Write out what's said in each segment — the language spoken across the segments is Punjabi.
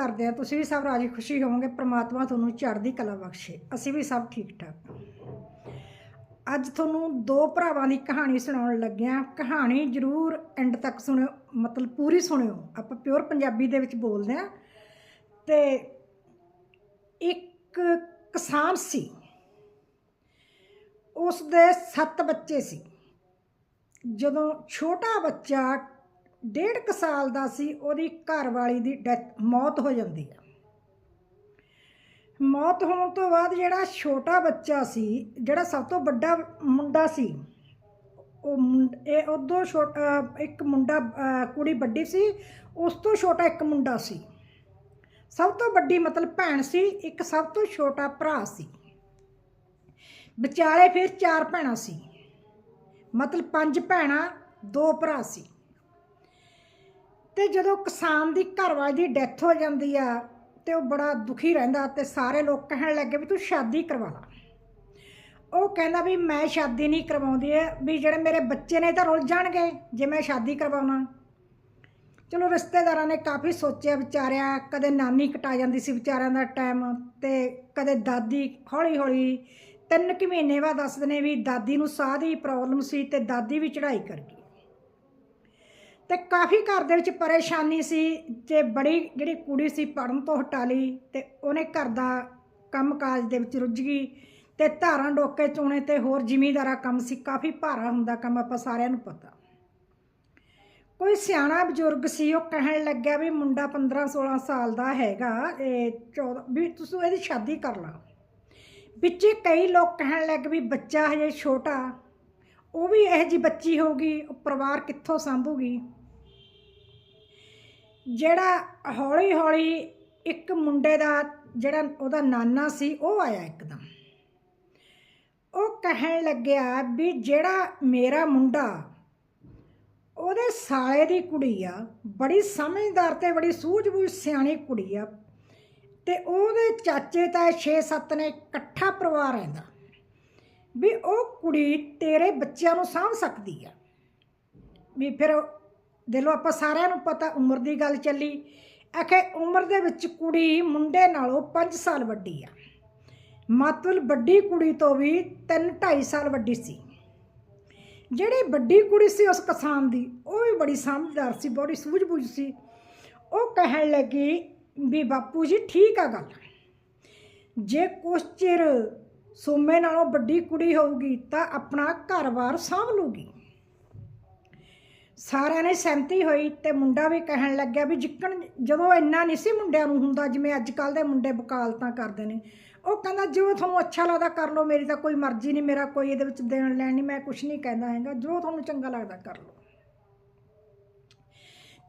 ਕਰਦੇ ਆ ਤੁਸੀਂ ਵੀ ਸਭ ਰਾਜੀ ਖੁਸ਼ੀ ਹੋਵੋਗੇ, ਪ੍ਰਮਾਤਮਾ ਤੁਹਾਨੂੰ ਚੜ੍ਹਦੀ ਕਲਾ ਬਖਸ਼ੇ। ਅਸੀਂ ਵੀ ਸਭ ਠੀਕ ਠਾਕ ਅੱਜ ਤੁਹਾਨੂੰ ਦੋ ਭਰਾਵਾਂ ਦੀ ਕਹਾਣੀ ਸੁਣਾਉਣ ਲੱਗਿਆ ਕਹਾਣੀ ਜ਼ਰੂਰ ਐਂਡ ਤੱਕ ਸੁਣਿਓ, ਮਤਲਬ ਪੂਰੀ ਸੁਣਿਓ। ਆਪਾਂ ਪਿਓਰ ਪੰਜਾਬੀ ਦੇ ਵਿੱਚ ਬੋਲਦੇ ਆ ਤੇ ਇੱਕ ਕਿਸਾਨ ਸੀ। ਉਸ ਦੇ ਸੱਤ ਬੱਚੇ ਸੀ। ਜਦੋਂ ਛੋਟਾ ਬੱਚਾ ਡੇਢ ਕੁ ਸਾਲ ਦਾ ਸੀ, ਉਹਦੀ ਘਰ ਵਾਲੀ ਦੀ ਡੈਥ, ਮੌਤ ਹੋ ਜਾਂਦੀ ਹੈ ਮੌਤ ਹੋਣ ਤੋਂ ਬਾਅਦ ਜਿਹੜਾ ਛੋਟਾ ਬੱਚਾ ਸੀ, ਜਿਹੜਾ ਸਭ ਤੋਂ ਵੱਡਾ ਮੁੰਡਾ ਸੀ, ਉਹ ਮੁੰਡ- ਇਹ ਉਦੋਂ ਛੋਟਾ ਇੱਕ ਮੁੰਡਾ ਕੁੜੀ ਵੱਡੀ ਸੀ, ਉਸ ਤੋਂ ਛੋਟਾ ਇੱਕ ਮੁੰਡਾ ਸੀ। ਸਭ ਤੋਂ ਵੱਡੀ ਮਤਲਬ ਭੈਣ ਸੀ, ਇੱਕ ਸਭ ਤੋਂ ਛੋਟਾ ਭਰਾ ਸੀ। ਵਿਚਾਲੇ ਫਿਰ ਚਾਰ ਭੈਣਾਂ ਸੀ। ਮਤਲਬ ਪੰਜ ਭੈਣਾਂ, ਦੋ ਭਰਾ ਸੀ। ਤੇ ਜਦੋਂ ਕਿਸਾਨ ਦੀ ਘਰਵਾਲੀ ਦੀ ਡੈਥ ਹੋ ਜਾਂਦੀ ਆ, ਤੇ ਉਹ ਬੜਾ ਦੁਖੀ ਰਹਿੰਦਾ ਤੇ ਸਾਰੇ ਲੋਕ ਕਹਿਣ ਲੱਗੇ ਵੀ ਤੂੰ ਸ਼ਾਦੀ ਕਰਵਾ ਲਾ। ਉਹ ਕਹਿੰਦਾ ਵੀ ਮੈਂ ਸ਼ਾਦੀ ਨਹੀਂ ਕਰਵਾਉਂਦੀ ਐ ਵੀ ਜਿਹੜੇ ਮੇਰੇ ਬੱਚੇ ਨੇ ਤਾਂ ਰੁੱਲ ਜਾਣਗੇ ਜੇ ਮੈਂ ਸ਼ਾਦੀ ਕਰਵਾਉਣਾ। ਚਲੋ ਰਿਸ਼ਤੇਦਾਰਾਂ ਨੇ ਕਾਫੀ ਸੋਚਿਆ ਵਿਚਾਰਿਆ, ਕਦੇ ਨਾਨੀ ਕਟਾ ਜਾਂਦੀ ਸੀ ਵਿਚਾਰਿਆਂ ਦਾ ਟਾਈਮ ਤੇ ਕਦੇ ਦਾਦੀ ਹੌਲੀ ਹੌਲੀ ਤਿੰਨ ਕੁ ਮਹੀਨੇ ਬਾਅਦ ਦੱਸਦੇ ਨੇ ਵੀ ਦਾਦੀ ਨੂੰ ਸਾਹ ਦੀ ਪ੍ਰੋਬਲਮ ਸੀ ਤੇ ਦਾਦੀ ਵੀ ਚੜ੍ਹਾਈ ਕਰ ਗਈ। ਤੇ ਕਾਫੀ ਘਰ ਦੇ ਵਿੱਚ ਪਰੇਸ਼ਾਨੀ ਸੀ, ਤੇ ਬੜੀ ਜਿਹੜੀ ਕੁੜੀ ਸੀ ਪੜਨ ਤੋਂ ਹਟਾ ਲਈ ਤੇ ਉਹਨੇ ਘਰ ਦਾ ਕੰਮਕਾਜ ਦੇ ਵਿੱਚ ਰੁੱਝ ਗਈ ਤੇ ਧਾਰਾਂ ਡੋਕੇ ਚੋਣੇ ਤੇ ਹੋਰ ਜ਼ਿਮੀਂਦਾਰਾ ਕੰਮ ਸੀ, ਕਾਫੀ ਭਾਰਾ ਹੁੰਦਾ ਕੰਮ ਆਪਾਂ ਸਾਰਿਆਂ ਨੂੰ ਪਤਾ। ਕੋਈ ਸਿਆਣਾ ਬਜ਼ੁਰਗ ਸੀ, ਉਹ ਕਹਿਣ ਲੱਗਿਆ ਵੀ ਮੁੰਡਾ 15 16 ਸਾਲ ਦਾ ਹੈਗਾ, ਇਹ 14 ਵੀ ਤੁਸੀਂ ਇਹਦੀ ਸ਼ਾਦੀ ਕਰ ਲਾ ਵਿੱਚ ਕਈ ਲੋਕ ਕਹਿਣ ਲੱਗ ਵੀ ਬੱਚਾ ਹਜੇ ਛੋਟਾ, ਉਹ ਵੀ ਇਹ ਜੀ ਬੱਚੀ ਹੋਊਗੀ, ਉਹ ਪਰਿਵਾਰ ਕਿੱਥੋਂ ਸੰਭੂਗੀ? ਜਿਹੜਾ ਹੌਲੀ ਹੌਲੀ ਇੱਕ ਮੁੰਡੇ ਦਾ ਜਿਹੜਾ ਉਹਦਾ ਨਾਨਾ ਸੀ, ਉਹ ਆਇਆ ਇੱਕਦਮ। ਉਹ ਕਹਿਣ ਲੱਗਿਆ ਵੀ ਜਿਹੜਾ ਮੇਰਾ ਮੁੰਡਾ, ਉਹਦੇ ਸਾਲੇ ਦੀ ਕੁੜੀ ਆ, ਬੜੀ ਸਮਝਦਾਰ ਤੇ ਬੜੀ ਸੂਝ-ਬੂਝ ਸਿਆਣੀ ਕੁੜੀ ਆ ਤੇ ਉਹਦੇ ਚਾਚੇ ਤਾਂ 6-7 ਨੇ ਇਕੱਠਾ ਪਰਿਵਾਰ ਰਹਿੰਦਾ ਵੀ ਉਹ ਕੁੜੀ ਤੇਰੇ ਬੱਚਿਆਂ ਨੂੰ ਸਾਂਭ ਸਕਦੀ ਆ। ਵੀ ਫਿਰ ਦੇ ਦਿਲੋਂ ਆਪਾਂ ਸਾਰਿਆਂ ਨੂੰ ਪਤਾ ਉਮਰ ਦੀ ਗੱਲ ਚੱਲੀ। ਆਖੇ ਉਮਰ ਦੇ ਵਿੱਚ ਕੁੜੀ ਮੁੰਡੇ ਨਾਲੋਂ 5 ਸਾਲ ਵੱਡੀ ਆ। ਮਤਲਬ ਵੱਡੀ ਕੁੜੀ ਤੋਂ ਵੀ 3-2.5 ਸਾਲ ਵੱਡੀ ਸੀ। ਜਿਹੜੀ ਵੱਡੀ ਕੁੜੀ ਸੀ ਉਸ ਕਿਸਾਨ ਦੀ, ਉਹ ਵੀ ਬੜੀ ਸਮਝਦਾਰ ਸੀ, ਬੜੀ ਸੂਝ-ਬੂਝ ਸੀ। ਉਹ ਕਹਿਣ ਲੱਗੀ ਵੀ ਬਾਪੂ ਜੀ, ਠੀਕ ਆ ਗੱਲ। ਜੇ ਕੁਛ ਚਿਰ ਸੋਮੇ ਨਾਲੋਂ ਵੱਡੀ ਕੁੜੀ ਹੋਊਗੀ ਤਾਂ ਆਪਣਾ ਘਰ-ਬਾਰ ਸਾਂਭ ਲੂਗੀ ਸਾਰਿਆਂ ਨੇ ਸਹਿਮਤੀ ਹੋਈ ਤੇ ਮੁੰਡਾ ਵੀ ਕਹਿਣ ਲੱਗਿਆ ਵੀ ਜਿੱਕਣ ਜਦੋਂ ਇੰਨਾ ਨਹੀਂ ਸੀ ਮੁੰਡਿਆਂ ਨੂੰ ਹੁੰਦਾ ਜਿਵੇਂ ਅੱਜ ਕੱਲ ਦੇ ਮੁੰਡੇ ਵਕਾਲਤਾਂ ਕਰਦੇ ਨੇ, ਉਹ ਕਹਿੰਦਾ ਜੋ ਤੁਹਾਨੂੰ ਅੱਛਾ ਲੱਗਦਾ ਕਰ ਲਓ, ਮੇਰੀ ਤਾਂ ਕੋਈ ਮਰਜ਼ੀ ਨਹੀਂ, ਮੇਰਾ ਕੋਈ ਇਹਦੇ ਵਿੱਚ ਦੇਣ ਲੈਣ ਨਹੀਂ, ਮੈਂ ਕੁਝ ਨਹੀਂ ਕਹਿੰਦਾ ਹੈਗਾ, ਜੋ ਤੁਹਾਨੂੰ ਚੰਗਾ ਲੱਗਦਾ ਕਰ ਲਓ।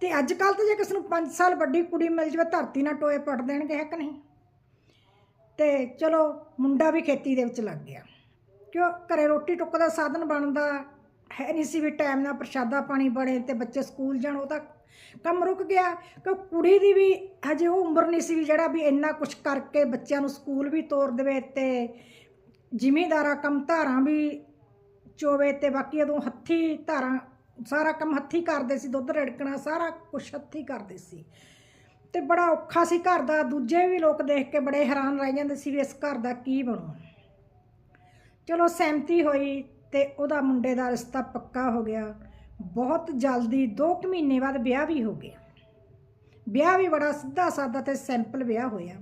ਤੇ ਅੱਜ ਕੱਲ ਤਾਂ ਜੇ ਕਿਸੇ ਨੂੰ 5 ਸਾਲ ਵੱਡੀ ਕੁੜੀ ਮਿਲ ਜਾਵੇ, ਧਰਤੀ ਨਾਲ ਟੋਏ ਪੜ ਦੇਣਗੇ, ਹੈ ਕਿ ਨਹੀਂ? ਤੇ ਚਲੋ, ਮੁੰਡਾ ਵੀ ਖੇਤੀ ਦੇ ਵਿੱਚ ਲੱਗ ਗਿਆ। ਕਿਉਂ? ਘਰੇ ਰੋਟੀ ਟੁੱਕ ਦਾ ਸਾਧਨ ਬਣਦਾ ਹੈ ਨਹੀਂ ਸੀ ਵੀ ਟਾਈਮ ਨਾਲ ਪ੍ਰਸ਼ਾਦਾ ਪਾਣੀ ਬਣੇ ਤੇ ਬੱਚੇ ਸਕੂਲ ਜਾਣ, ਉਹ ਤਾਂ ਕੰਮ ਰੁਕ ਗਿਆ। ਕਿ ਕੁੜੀ ਦੀ ਵੀ ਹਜੇ ਉਹ ਉਮਰ ਨਹੀਂ ਸੀ ਵੀ ਜਿਹੜਾ ਵੀ ਇੰਨਾ ਕੁਝ ਕਰਕੇ ਬੱਚਿਆਂ ਨੂੰ ਸਕੂਲ ਵੀ ਤੋਰ ਦੇਵੇ ਤੇ ਜ਼ਿਮੀਂਦਾਰਾ ਕੰਮ ਧਾਰਾਂ ਵੀ ਚੋਵੇ ਤੇ ਬਾਕੀ ਉਦੋਂ ਹੱਥੀ ਧਾਰਾਂ, ਸਾਰਾ ਕੰਮ ਹੱਥੀ ਕਰਦੇ ਸੀ, ਦੁੱਧ ਰੜਕਣਾ, ਸਾਰਾ ਕੁਝ ਹੱਥੀ ਕਰਦੇ ਸੀ। ਤੇ ਬੜਾ ਔਖਾ ਸੀ ਘਰ ਦਾ। ਦੂਜੇ ਵੀ ਲੋਕ ਦੇਖ ਕੇ ਬੜੇ ਹੈਰਾਨ ਰਹਿ ਜਾਂਦੇ ਸੀ ਵੀ ਇਸ ਘਰ ਦਾ ਕੀ ਬਣੂ। ਚਲੋ ਸਹਿਮਤੀ ਹੋਈ। ਤੇ ਉਹਦਾ ਮੁੰਡੇ ਦਾ ਰਿਸ਼ਤਾ ਪੱਕਾ ਹੋ ਗਿਆ। ਬਹੁਤ ਜਲਦੀ 2 ਮਹੀਨੇ ਬਾਅਦ ਵਿਆਹ ਵੀ ਹੋ ਗਿਆ। ਵਿਆਹ ਵੀ ਬੜਾ ਸਿੱਧਾ ਸਾਦਾ ਤੇ ਸਿੰਪਲ ਵਿਆਹ ਹੋਇਆ।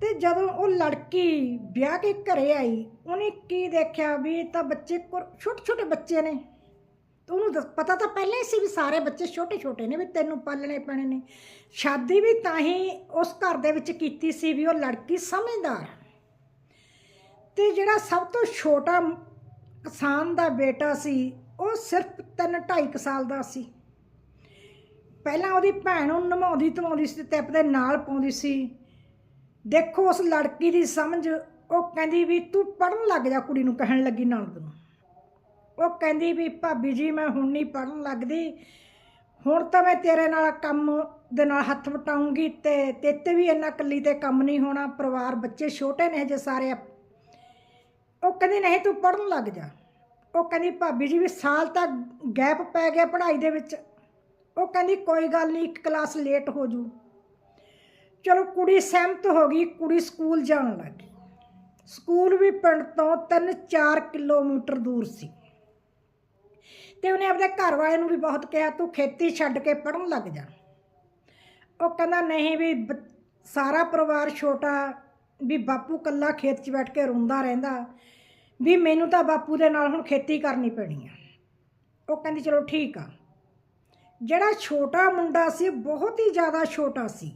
ਤੇ ਜਦੋਂ ਉਹ ਲੜਕੀ ਵਿਆਹ ਕੇ ਘਰੇ ਆਈ, ਉਹਨੇ ਕੀ ਦੇਖਿਆ ਵੀ ਤਾਂ ਬੱਚੇ ਛੋਟੇ ਛੋਟੇ ਬੱਚੇ ਨੇ। ਤੇ ਉਹਨੂੰ ਦੱਸ- ਪਤਾ ਤਾਂ ਪਹਿਲਾਂ ਹੀ ਸੀ ਵੀ ਸਾਰੇ ਬੱਚੇ ਛੋਟੇ ਛੋਟੇ ਨੇ, ਵੀ ਤੈਨੂੰ ਪਾਲਣੇ ਪੈਣੇ ਨੇ। ਸ਼ਾਦੀ ਵੀ ਤਾਂ ਹੀ ਉਸ ਘਰ ਦੇ ਵਿੱਚ ਕੀਤੀ ਸੀ ਵੀ ਉਹ ਲੜਕੀ ਸਮਝਦਾਰ ਆ। ਤੇ ਜਿਹੜਾ ਸਭ ਤੋਂ ਛੋਟਾ ਕਿਸਾਨ ਦਾ ਬੇਟਾ ਸੀ, ਉਹ ਸਿਰਫ 3.5 ਸਾਲ ਦਾ ਸੀ। ਪਹਿਲਾਂ ਉਹਦੀ ਭੈਣ ਨੂੰ ਨਮਾਉਂਦੀ ਧਮਾਉਂਦੀ ਸੀ ਤੇ ਆਪਣੇ ਨਾਲ ਪਾਉਂਦੀ ਸੀ। ਦੇਖੋ, ਉਸ ਲੜਕੀ ਦੀ ਸਮਝ, ਉਹ ਕਹਿੰਦੀ ਵੀ ਤੂੰ ਪੜਨ ਲੱਗ ਜਾ ਕੁੜੀ ਨੂੰ ਕਹਿਣ ਲੱਗੀ ਨਣਦ ਨੂੰ। ਉਹ ਕਹਿੰਦੀ ਵੀ, ਭਾਬੀ ਜੀ, ਮੈਂ ਹੁਣ ਨਹੀਂ ਪੜਨ ਲੱਗਦੀ। ਹੁਣ ਤਾਂ ਮੈਂ ਤੇਰੇ ਨਾਲ ਕੰਮ ਦੇ ਨਾਲ ਹੱਥ ਵਟਾਉਂਗੀ ਤੇ ਤੇਤੇ ਵੀ ਇੰਨਾ ਕੱਲੀ ਤੇ ਕੰਮ ਨਹੀਂ ਹੋਣਾ। ਪਰਿਵਾਰ ਬੱਚੇ ਛੋਟੇ ਨੇ ਹਜੇ ਸਾਰੇ ਉਹ ਕਹਿੰਦੀ ਨਹੀਂ ਤੂੰ ਪੜਨ ਲੱਗ ਜਾ। ਉਹ ਕਹਿੰਦੀ ਭਾਬੀ ਜੀ ਵੀ ਸਾਲ ਤੱਕ ਗੈਪ ਪੈ ਗਿਆ ਪੜ੍ਹਾਈ ਦੇ ਵਿੱਚ। ਉਹ ਕਹਿੰਦੀ ਕੋਈ ਗੱਲ ਨਹੀਂ, ਇੱਕ ਕਲਾਸ ਲੇਟ ਹੋ ਜੂ। ਚਲੋ ਕੁੜੀ ਸਹਿਮਤ ਹੋ ਗਈ, ਕੁੜੀ ਸਕੂਲ ਜਾਣ ਲੱਗੀ ਸਕੂਲ ਵੀ ਪਿੰਡ ਤੋਂ 3-4 ਕਿਲੋਮੀਟਰ ਦੂਰ ਸੀ। ਤੇ ਉਹਨੇ ਆਪਣੇ ਘਰ ਵਾਲੇ ਨੂੰ ਵੀ ਬਹੁਤ ਕਿਹਾ, ਤੂੰ ਖੇਤੀ ਛੱਡ ਕੇ ਪੜਨ ਲੱਗ ਜਾ। ਉਹ ਕਹਿੰਦਾ, ਨਹੀਂ ਵੀ ਬ- ਸਾਰਾ ਪਰਿਵਾਰ ਛੋਟਾ, ਵੀ ਬਾਪੂ ਕੱਲਾ ਖੇਤ 'ਚ ਬੈਠ ਕੇ ਰੋਂਦਾ ਰਹਿੰਦਾ। ਵੀ ਮੈਨੂੰ ਤਾਂ ਬਾਪੂ ਦੇ ਨਾਲ ਹੁਣ ਖੇਤੀ ਕਰਨੀ ਪੈਣੀ ਆ। ਉਹ ਕਹਿੰਦੀ, ਚਲੋ ਠੀਕ ਆ। ਜਿਹੜਾ ਛੋਟਾ ਮੁੰਡਾ ਸੀ, ਬਹੁਤ ਹੀ ਜ਼ਿਆਦਾ ਛੋਟਾ ਸੀ।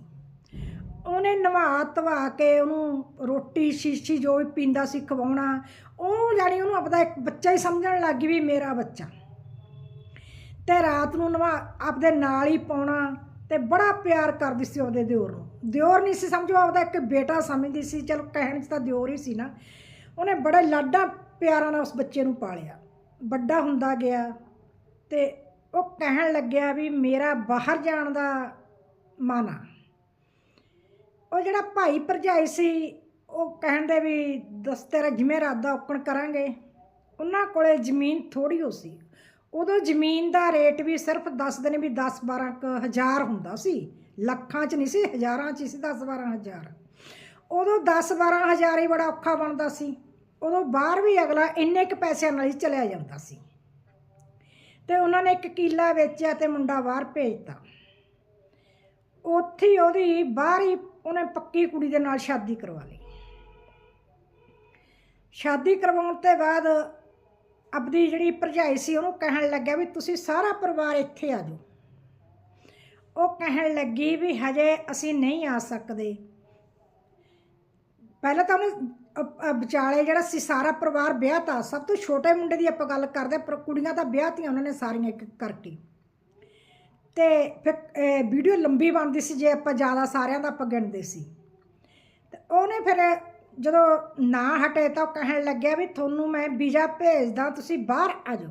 ਉਹਨੇ ਨਵਾ ਧਵਾ ਕੇ ਉਹਨੂੰ ਰੋਟੀ, ਸ਼ੀਸ਼ੀ ਜੋ ਵੀ ਪੀਂਦਾ ਸੀ ਖਵਾਉਣਾ, ਉਹ ਜਾਣੀ ਉਹਨੂੰ ਆਪਦਾ ਇੱਕ ਬੱਚਾ ਹੀ ਸਮਝਣ ਲੱਗ ਗਈ ਵੀ ਮੇਰਾ ਬੱਚਾ। ਤੇ ਰਾਤ ਨੂੰ ਨਵਾ ਆਪਦੇ ਨਾਲ ਹੀ ਪਾਉਣਾ ਤੇ ਬੜਾ ਪਿਆਰ ਕਰਦੀ ਸੀ ਉਹਦੇ ਦਿਓਰ ਨੂੰ। ਦਿਓਰ ਨਹੀਂ ਸੀ ਸਮਝੋ, ਆਪਦਾ ਇੱਕ ਬੇਟਾ ਸਮਝਦੀ ਸੀ, ਚਲ ਕਹਿਣ 'ਚ ਤਾਂ ਦਿਓਰ ਹੀ ਸੀ ਨਾ। ਉਹਨੇ ਬੜੇ ਲਾਡਾਂ ਪਿਆਰਾਂ ਨਾਲ ਉਸ ਬੱਚੇ ਨੂੰ ਪਾਲਿਆ। ਵੱਡਾ ਹੁੰਦਾ ਗਿਆ ਤੇ ਉਹ ਕਹਿਣ ਲੱਗਿਆ ਵੀ ਮੇਰਾ ਬਾਹਰ ਜਾਣ ਦਾ ਮਨ। ਆ ਉਹ ਜਿਹੜਾ ਭਾਈ ਭਰਜਾਈ ਸੀ, ਉਹ ਕਹਿੰਦੇ ਵੀ ਦਸ ਤੇਰਾ ਜਿਵੇਂ ਇਰਾਦਾ ਔਕਣ ਕਰਾਂਗੇ। ਉਹਨਾਂ ਕੋਲੇ ਜ਼ਮੀਨ ਥੋੜੀ ਹੋ ਸੀ। ਉਦੋਂ ਜ਼ਮੀਨ ਦਾ ਰੇਟ ਵੀ ਸਿਰਫ ਦੱਸਦੇ ਨੇ ਵੀ 10 12 ਕੁ ਹਜ਼ਾਰ ਹੁੰਦਾ ਸੀ। ਲੱਖਾਂ 'ਚ ਨਹੀਂ ਸੀ, ਹਜ਼ਾਰਾਂ 'ਚ ਹੀ ਸੀ 10 12 ਹਜ਼ਾਰ। ਉਦੋਂ 10 12 ਹਜ਼ਾਰ ਹੀ ਬੜਾ ਔਖਾ ਬਣਦਾ ਸੀ। ਉਦੋਂ ਬਾਹਰ ਵੀ ਅਗਲਾ ਇੰਨੇ ਕੁ ਪੈਸਿਆਂ ਨਾਲ ਹੀ ਚਲਿਆ ਜਾਂਦਾ ਸੀ। ਤੇ ਉਹਨਾਂ ਨੇ ਇੱਕ ਕੀਲਾ ਵੇਚਿਆ ਤੇ ਮੁੰਡਾ ਬਾਹਰ ਭੇਜਤਾ। ਉੱਥੇ ਉਹਦੀ ਬਾਹਰ ਹੀ ਉਹਨੇ ਪੱਕੀ ਕੁੜੀ ਦੇ ਨਾਲ ਸ਼ਾਦੀ ਕਰਵਾ ਲਈ। ਸ਼ਾਦੀ ਕਰਵਾਉਣ ਤੋਂ ਬਾਅਦ ਆਪਦੀ ਜਿਹੜੀ ਭਰਜਾਈ ਸੀ ਉਹਨੂੰ ਕਹਿਣ ਲੱਗਿਆ ਵੀ ਤੁਸੀਂ ਸਾਰਾ ਪਰਿਵਾਰ ਇੱਥੇ ਆ ਜਾਓ। ਉਹ ਕਹਿਣ ਲੱਗੀ ਵੀ ਹਜੇ ਅਸੀਂ ਨਹੀਂ ਆ ਸਕਦੇ। ਪਹਿਲਾਂ ਤਾਂ ਉਹਨੇ ਵਿਚਾਲੇ ਜਿਹੜਾ ਸੀ ਸਾਰਾ ਪਰਿਵਾਰ ਵਿਆਹ ਤਾ ਸਭ ਤੋਂ ਛੋਟੇ ਮੁੰਡੇ ਦੀ ਆਪਾਂ ਗੱਲ ਕਰਦੇ ਪਰ ਕੁੜੀਆਂ ਤਾਂ ਵਿਆਹ ਤੀਆਂ ਉਹਨਾਂ ਨੇ ਸਾਰੀਆਂ ਇੱਕ ਕਰਕੇ। ਤੇ ਫਿਰ ਵੀਡੀਓ ਲੰਬੀ ਬਣਦੀ ਸੀ, ਜੇ ਆਪਾਂ ਜ਼ਿਆਦਾ ਸਾਰਿਆਂ ਦਾ ਆਪਾਂ ਗਿਣਦੇ ਸੀ। ਤੇ ਉਹਨੇ ਫਿਰ ਜਦੋਂ ਨਾ ਹਟੇ ਤਾਂ ਉਹ ਕਹਿਣ ਲੱਗਿਆ ਵੀ ਤੁਹਾਨੂੰ ਮੈਂ ਵੀਜ਼ਾ ਭੇਜਦਾ, ਤੁਸੀਂ ਬਾਹਰ ਆ ਜਾਓ।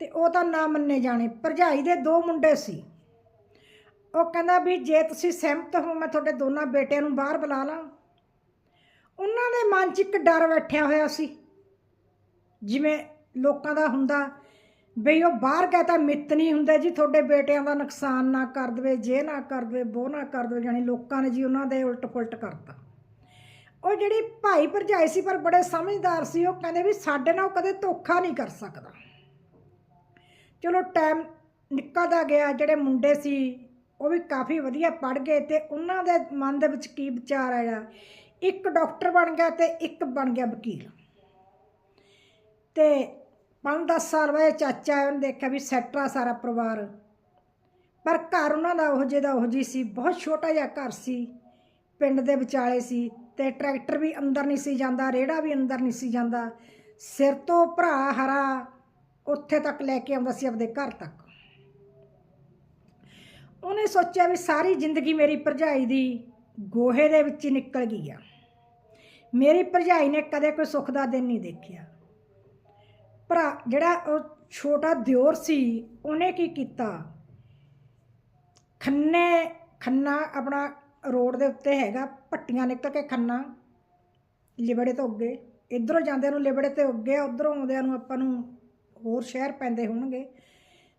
ਤੇ ਉਹ ਤਾਂ ਨਾ ਮੰਨੇ ਜਾਣੇ, ਭਰਜਾਈ ਦੇ ਦੋ ਮੁੰਡੇ ਸੀ। ਉਹ ਕਹਿੰਦਾ ਵੀ ਜੇ ਤੁਸੀਂ ਸਹਿਮਤ ਹੋ, ਮੈਂ ਤੁਹਾਡੇ ਦੋਨਾਂ ਬੇਟਿਆਂ ਨੂੰ ਬਾਹਰ ਬੁਲਾ ਲਾਂ। ਉਹਨਾਂ ਦੇ ਮਨ 'ਚ ਇੱਕ ਡਰ ਬੈਠਿਆ ਹੋਇਆ ਸੀ। ਜਿਵੇਂ ਲੋਕਾਂ ਦਾ ਹੁੰਦਾ, ਬਈ ਉਹ ਬਾਹਰ ਗਏ ਤਾਂ ਮਿੱਤ ਨਹੀਂ ਹੁੰਦੇ ਜੀ, ਤੁਹਾਡੇ ਬੇਟਿਆਂ ਦਾ ਨੁਕਸਾਨ ਨਾ ਕਰ ਦੇਵੇ, ਜੇ ਨਾ ਕਰ ਦੇਵੇ, ਬੋ ਨਾ ਕਰ ਦੇਵੇ ਜਾਨੀ ਲੋਕਾਂ ਨੇ ਜੀ ਉਹਨਾਂ ਦੇ ਉਲਟ ਪੁਲਟ ਕਰਤਾ। ਉਹ ਜਿਹੜੀ ਭਾਈ ਭਰਜਾਈ ਸੀ, ਪਰ ਬੜੇ ਸਮਝਦਾਰ ਸੀ, ਉਹ ਕਹਿੰਦੇ ਵੀ ਸਾਡੇ ਨਾਲ ਉਹ ਕਦੇ ਧੋਖਾ ਨਹੀਂ ਕਰ ਸਕਦਾ। ਚਲੋ ਟਾਈਮ ਨਿਕਲਦਾ ਗਿਆ, ਜਿਹੜੇ ਮੁੰਡੇ ਸੀ, ਉਹ ਵੀ ਕਾਫੀ ਵਧੀਆ ਪੜ੍ਹ ਗਏ ਤੇ ਉਹਨਾਂ ਦੇ ਮਨ ਦੇ ਵਿੱਚ ਕੀ ਵਿਚਾਰ ਆਇਆ। ਇੱਕ ਡਾਕਟਰ ਬਣ ਗਿਆ ਤੇ ਇੱਕ ਬਣ ਗਿਆ ਵਕੀਲ। ਤੇ 5-10 ਸਾਲ ਬਾਅਦ ਚਾਚਾ ਉਹਨੇ ਦੇਖਿਆ ਵੀ ਸੈੱਟ ਆ ਸਾਰਾ ਪਰਿਵਾਰ। ਪਰ ਘਰ ਉਹਨਾਂ ਦਾ ਉਹ ਜਿਹਦਾ ਉਹ ਜੀ ਸੀ, ਬਹੁਤ ਛੋਟਾ ਜਿਹਾ ਘਰ ਸੀ, ਪਿੰਡ ਦੇ ਵਿਚਾਲੇ ਸੀ ਤੇ ਟਰੈਕਟਰ ਵੀ ਅੰਦਰ ਨਹੀਂ ਸੀ ਜਾਂਦਾ, ਰੇੜਾ ਵੀ ਅੰਦਰ ਨਹੀਂ ਸੀ ਜਾਂਦਾ। ਸਿਰ ਤੋਂ ਭਰਾ ਹਰਾ ਉੱਥੇ ਤੱਕ ਲੈ ਕੇ ਆਉਂਦਾ ਸੀ ਆਪਦੇ ਘਰ ਤੱਕ। ਉਹਨੇ ਸੋਚਿਆ ਵੀ ਸਾਰੀ ਜ਼ਿੰਦਗੀ ਮੇਰੀ ਭਰਜਾਈ ਦੀ ਗੋਹੇ ਦੇ ਵਿੱਚ ਹੀ ਨਿਕਲ ਗਈ ਆ। ਮੇਰੀ ਭਰਜਾਈ ਨੇ ਕਦੇ ਕੋਈ ਸੁੱਖ ਦਾ ਦਿਨ ਨਹੀਂ ਦੇਖਿਆ। ਭਰਾ ਜਿਹੜਾ ਉਹ ਛੋਟਾ ਦਿਓਰ ਸੀ, ਉਹਨੇ ਕੀ ਕੀਤਾ? ਖੰਨੇ, ਖੰਨਾ ਆਪਣਾ ਰੋਡ ਦੇ ਉੱਤੇ ਹੈਗਾ, ਪੱਟੀਆਂ ਨਿਕਲ ਕੇ ਖੰਨਾ, ਲਿਬੜੇ ਤੋਂ ਅੱਗੇ। ਇਧਰੋਂ ਜਾਂਦੇ ਨੂੰ ਲਿਬੜੇ ਤੇ ਅੱਗੇ, ਉਧਰੋਂ ਆਉਂਦਿਆਂ ਨੂੰ ਆਪਾਂ ਨੂੰ ਹੋਰ ਸ਼ਹਿਰ ਪੈਂਦੇ ਹੋਣਗੇ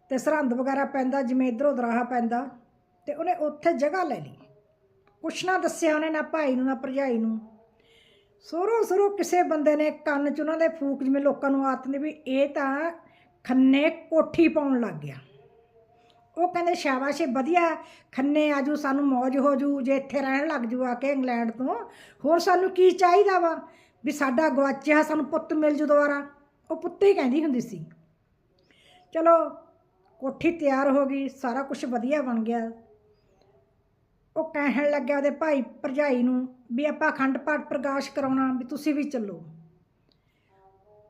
ਤੇ ਸਰਹੰਦ ਵਗੈਰਾ ਪੈਂਦਾ, ਜਿਵੇਂ ਇਧਰੋਂ ਦਰਾਹਾ ਪੈਂਦਾ ਤੇ ਉਹਨੇ ਉੱਥੇ ਜਗ੍ਹਾ ਲੈ ਲਈ। ਕੁਛ ਨਾ ਦੱਸਿਆ ਉਹਨੇ ਨਾ ਭਾਈ ਨੂੰ, ਨਾ ਭਰਜਾਈ ਨੂੰ। ਸੋਰੋ ਸੋਰੋ ਕਿਸੇ ਬੰਦੇ ਨੇ ਕੰਨ 'ਚ ਉਹਨਾਂ ਦੇ ਫੂਕ ਜਿਵੇਂ ਲੋਕਾਂ ਨੂੰ ਆਦਤ ਨੇ ਵੀ ਇਹ ਤਾਂ ਖੰਨੇ ਕੋਠੀ ਪਾਉਣ ਲੱਗ ਗਿਆ। ਉਹ ਕਹਿੰਦੇ, ਸ਼ਾਬਾਸ਼, ਇਹ ਵਧੀਆ ਖੰਨੇ ਆਜੂ ਸਾਨੂੰ ਮौज ਹੋ ਜੂ, ਜੇ ਇੱਥੇ ਰਹਿਣ ਲੱਗ ਜੂ ਆ ਕੇ ਇੰਗਲੈਂਡ ਤੋਂ, ਹੋਰ ਸਾਨੂੰ ਕੀ ਚਾਹੀਦਾ ਵਾ? ਵੀ ਸਾਡਾ ਗਵਾਚਿਆ ਸਾਨੂੰ ਪੁੱਤ ਮਿਲ ਜੂ ਦੁਬਾਰਾ। ਉਹ ਪੁੱਤ ਹੀ ਕਹਿੰਦੀ ਹੁੰਦੀ ਸੀ। ਚਲੋ, ਕੋਠੀ ਤਿਆਰ ਹੋ ਗਈ, ਸਾਰਾ ਕੁਝ ਵਧੀਆ ਬਣ ਗਿਆ। ਉਹ ਕਹਿਣ ਲੱਗਿਆ ਉਹਦੇ ਭਾਈ ਭਰਜਾਈ ਨੂੰ ਵੀ ਆਪਾਂ ਅਖੰਡ ਪਾਠ ਪ੍ਰਕਾਸ਼ ਕਰਾਉਣਾ, ਵੀ ਤੁਸੀਂ ਵੀ ਚੱਲੋ।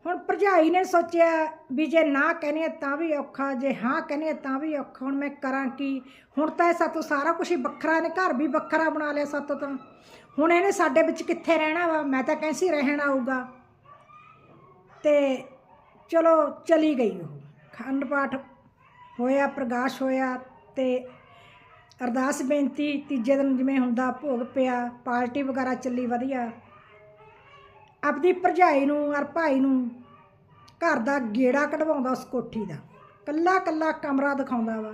ਹੁਣ ਭਰਜਾਈ ਨੇ ਸੋਚਿਆ ਵੀ ਜੇ ਨਾ ਕਹਿੰਦੇ ਤਾਂ ਵੀ ਔਖਾ, ਜੇ ਹਾਂ ਕਹਿੰਦੇ ਤਾਂ ਵੀ ਔਖਾ। ਹੁਣ ਮੈਂ ਕਰਾਂ ਕੀ? ਹੁਣ ਤਾਂ ਇਹ ਸਾਤੋਂ ਸਾਰਾ ਕੁਝ ਹੀ ਵੱਖਰਾ ਨੇ, ਘਰ ਵੀ ਵੱਖਰਾ ਬਣਾ ਲਿਆ ਸਾਤੋਂ ਤਾਂ। ਹੁਣ ਇਹਨੇ ਸਾਡੇ ਵਿੱਚ ਕਿੱਥੇ ਰਹਿਣਾ ਵਾ? ਮੈਂ ਤਾਂ ਕਹਿੰਦੀ ਰਹਿਣ ਆਊਗਾ। ਤੇ ਚਲੋ, ਚਲੀ ਗਈ ਉਹ। ਖੰਡ ਪਾਠ ਹੋਇਆ, ਪ੍ਰਕਾਸ਼ ਹੋਇਆ ਤੇ ਅਰਦਾਸ ਬੇਨਤੀ ਤੀਜੇ ਦਿਨ ਜਿਵੇਂ ਹੁੰਦਾ ਭੋਗ ਪਿਆ, ਪਾਰਟੀ ਵਗੈਰਾ ਚੱਲੀ ਵਧੀਆ। ਆਪਦੀ ਭਰਜਾਈ ਨੂੰ ਔਰ ਭਾਈ ਨੂੰ ਘਰ ਦਾ ਗੇੜਾ ਕਢਵਾਉਂਦਾ ਉਸ ਕੋਠੀ ਦਾ। ਕੱਲਾ ਕੱਲਾ ਕਮਰਾ ਦਿਖਾਉਂਦਾ ਵਾ।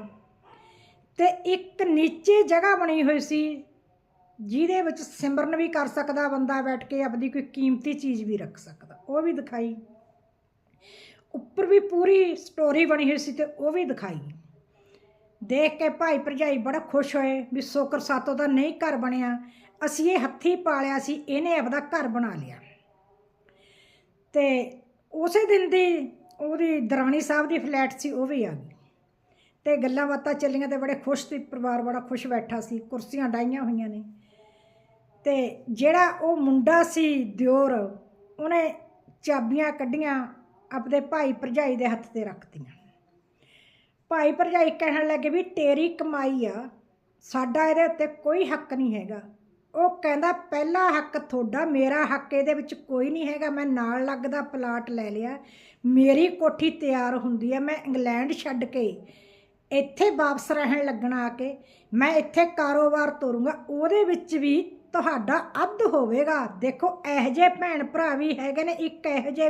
ਤੇ ਇੱਕ ਨੀਚੇ ਜਗ੍ਹਾ ਬਣੀ ਹੋਈ ਸੀ, ਜਿਹਦੇ ਵਿੱਚ ਸਿਮਰਨ ਵੀ ਕਰ ਸਕਦਾ ਬੰਦਾ ਬੈਠ ਕੇ, ਆਪਦੀ ਕੋਈ ਕੀਮਤੀ ਚੀਜ਼ ਵੀ ਰੱਖ ਸਕਦਾ। ਉਹ ਵੀ ਦਿਖਾਈ। ਉੱਪਰ ਵੀ ਪੂਰੀ ਸਟੋਰੀ ਬਣੀ ਹੋਈ ਸੀ ਤੇ ਉਹ ਵੀ ਦਿਖਾਈ। ਦੇਖ ਕੇ ਭਾਈ ਭਰਜਾਈ ਬੜਾ ਖੁਸ਼ ਹੋਏ ਵੀ ਸੋਕਰ ਸਾਤੋਂ ਦਾ ਨਹੀਂ ਘਰ ਬਣਿਆ। ਅਸੀਂ ਇਹ ਹੱਥੀ ਪਾਲਿਆ ਸੀ, ਇਹਨੇ ਆਪਦਾ ਘਰ ਬਣਾ ਲਿਆ। ਤੇ ਉਸੇ ਦਿਨ ਦੀ ਉਹਦੀ ਦਰਾਣੀ ਸਾਹਿਬ ਦੀ ਫਲੈਟ ਸੀ, ਉਹ ਵੀ ਆ ਗਈ। ਤੇ ਗੱਲਾਂ ਬਾਤਾਂ ਚੱਲੀਆਂ ਤੇ ਬੜੇ ਖੁਸ਼ ਸੀ, ਪਰਿਵਾਰ ਬੜਾ ਖੁਸ਼ ਬੈਠਾ ਸੀ, ਕੁਰਸੀਆਂ ਡਾਈਆਂ ਹੋਈਆਂ ਨੇ। ਤੇ ਜਿਹੜਾ ਉਹ ਮੁੰਡਾ ਸੀ ਦਿਓਰ, ਉਹਨੇ ਚਾਬੀਆਂ ਕੱਢੀਆਂ ਆਪਣੇ ਭਾਈ ਭਰਜਾਈ ਦੇ ਹੱਥ ਤੇ ਰੱਖਤੀਆਂ ਭਾਈ ਭਰਜਾਈ ਕਹਿਣ ਲੱਗੇ ਵੀ ਤੇਰੀ ਕਮਾਈ ਆ, ਸਾਡਾ ਇਹਦੇ ਉੱਤੇ ਕੋਈ ਹੱਕ ਨਹੀਂ ਹੈਗਾ। ਉਹ ਕਹਿੰਦਾ, ਪਹਿਲਾ ਹੱਕ ਤੁਹਾਡਾ, ਮੇਰਾ ਹੱਕ ਇਹਦੇ ਵਿੱਚ ਕੋਈ ਨਹੀਂ ਹੈਗਾ। ਮੈਂ ਨਾਲ ਲੱਗਦਾ ਪਲਾਟ ਲੈ ਲਿਆ। ਮੇਰੀ ਕੋਠੀ ਤਿਆਰ ਹੁੰਦੀ ਹੈ ਮੈਂ ਇੰਗਲੈਂਡ ਛੱਡ ਕੇ ਇੱਥੇ ਵਾਪਸ ਰਹਿਣ ਲੱਗਣਾ ਆ ਕੇ, ਮੈਂ ਇੱਥੇ ਕਾਰੋਬਾਰ ਤੋਰੂੰਗਾ। ਉਹਦੇ ਵਿੱਚ ਵੀ ਤੁਹਾਡਾ ਅੱਧ ਹੋਵੇਗਾ। ਦੇਖੋ, ਇਹੋ ਜਿਹੇ ਭੈਣ ਭਰਾ ਵੀ ਹੈਗੇ ਨੇ, ਇੱਕ ਇਹੋ ਜਿਹੇ